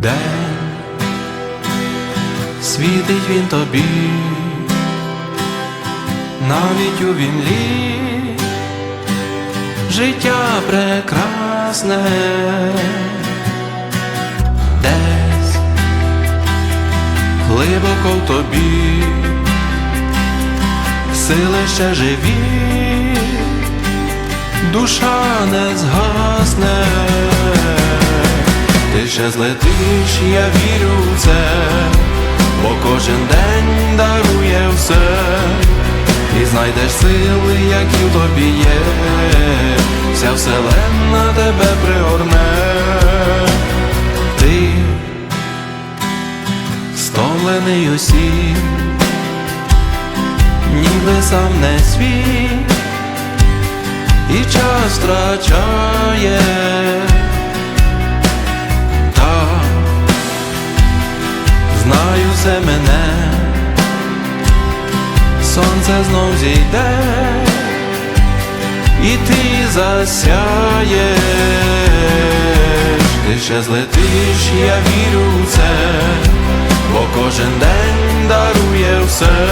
день, світить він тобі, навіть у вінлі, життя прекрасне, десь глибоко в тобі, сили ще живі. Душа не згасне ще злетиш, я вірю в це, бо кожен день дарує все, і знайдеш сили, які в тобі є, вся вселенна тебе пригорне, ти стомлений усім, ніби сам не свій, і час втрачає. Знаю мене, сонце знов зійде, і ти засяєш, ти ще злетиш, я вірю в це, бо кожен день дарує все,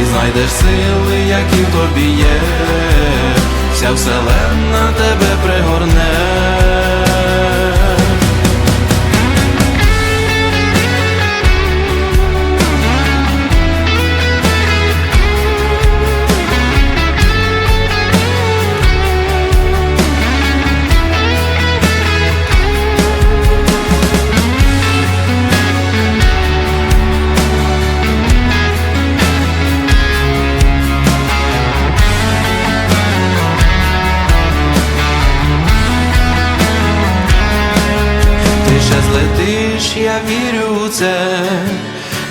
і знайдеш сили, які в тобі є, вся вселенна тебе пригорне. Злетиш, я вірю в це,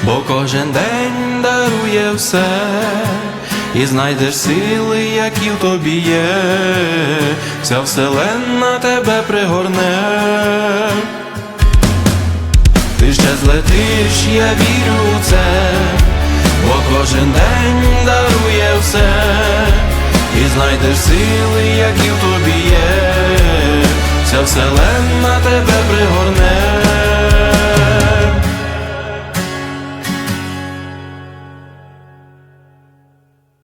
бо кожен день дарує все, і знайдеш сили, які в тобі є, вся вселенна тебе пригорне. Ти ще злетиш, я вірю в це, бо кожен день дарує все, і знайдеш сили, які в тобі є, вся вселенна тебе пригорне.